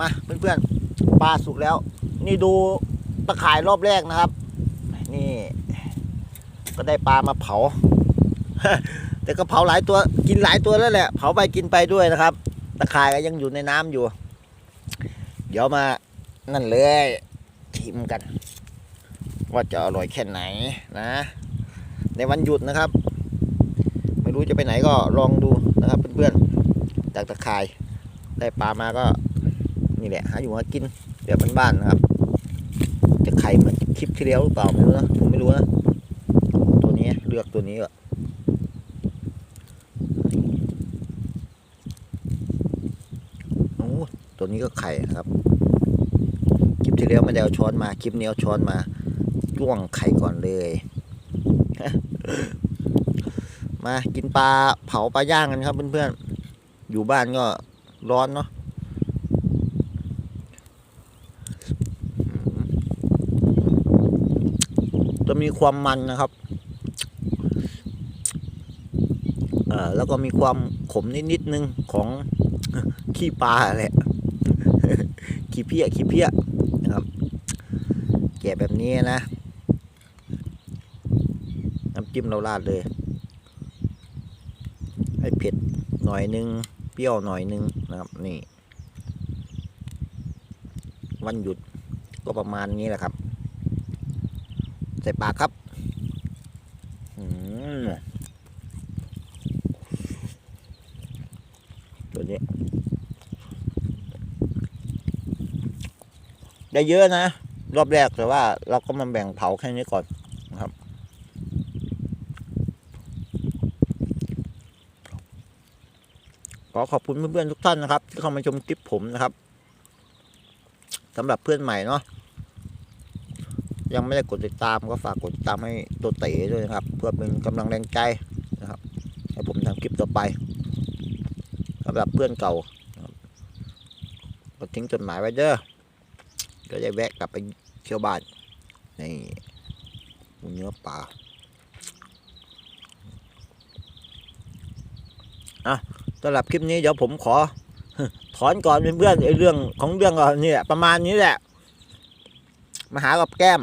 มาเพื่อนๆปลาสุกแล้ว นี่ดูตะข่ายรอบแรกนะครับ นี่ ก็ได้ปลามาเผา แต่ก็เผาหลายตัวกินหลายตัวแล้วแหละ เผาไปกินไปด้วยนะครับ ตะข่ายก็ยังอยู่ในน้ำอยู่ เดี๋ยวมานั่นเลยชิมกัน ว่าจะอร่อยแค่ไหนนะ ในวันหยุดนะครับ ไม่รู้จะไปไหนก็ลองดูนะครับเพื่อนๆจากตะข่ายได้ปลามาก็ นี่แหละหาอยู่หากินแบบบ้านๆนะครับ จะไข่เหมือนคลิปที่แล้วหรือเปล่าไม่รู้นะผมไม่รู้นะตัวนี้เลือกตัวนี้ก็โอ้ตัวนี้ก็ไข่ครับ คลิปที่แล้วม่ได้เอาช้อนมาคลิปนี้เอาช้อนมาจ้วงไข่ก่อนเลยมากินปลาเผาปลาย่างกันครับเพื่อนๆ อยู่บ้านก็ร้อนเนาะ จะมีความมันนะครับเอ่อแล้วก็มีความขมนิดๆนึงของขี้ปลาแหละขี้เพี้ยขี้เพี้ยนะครับแกะแบบนี้นะ น้ำจิ้มเราราดเลยให้เผ็ดหน่อยนึง เปรี้ยวหน่อยนึงนะครับนี่ วันหยุดก็ประมาณนี้แหละครับ ใส่ปากครับตัวนี้ ได้เยอะนะ รอบแรกแต่ว่าเราก็มาแบ่งเผาแค่นี้ก่อนนะครับขอขอบคุณเพื่อนๆทุกท่านนะครับ ที่เข้ามาชมคลิปผมนะครับสำหรับเพื่อนใหม่เนาะ ยังไม่ได้กดติดตามก็ฝากกดติดตามให้ตัวเต๋ด้วยนะครับ เพื่อเป็นกำลังแรงใจนะครับให้ผมทำคลิปต่อไปสำหรับเพื่อนเก่านะครับก็ทิ้งจดหมายไว้เด้อก็จะแวะกลับไปเที่ยวบ้านนี่เนื้อปลาอะสำหรับคลิปนี้เดี๋ยวผมขอ ถอนก่อนเพื่อนๆไอ้เรื่องของเรื่องก็เนี่ยประมาณนี้แหละ มาหากับแก้ม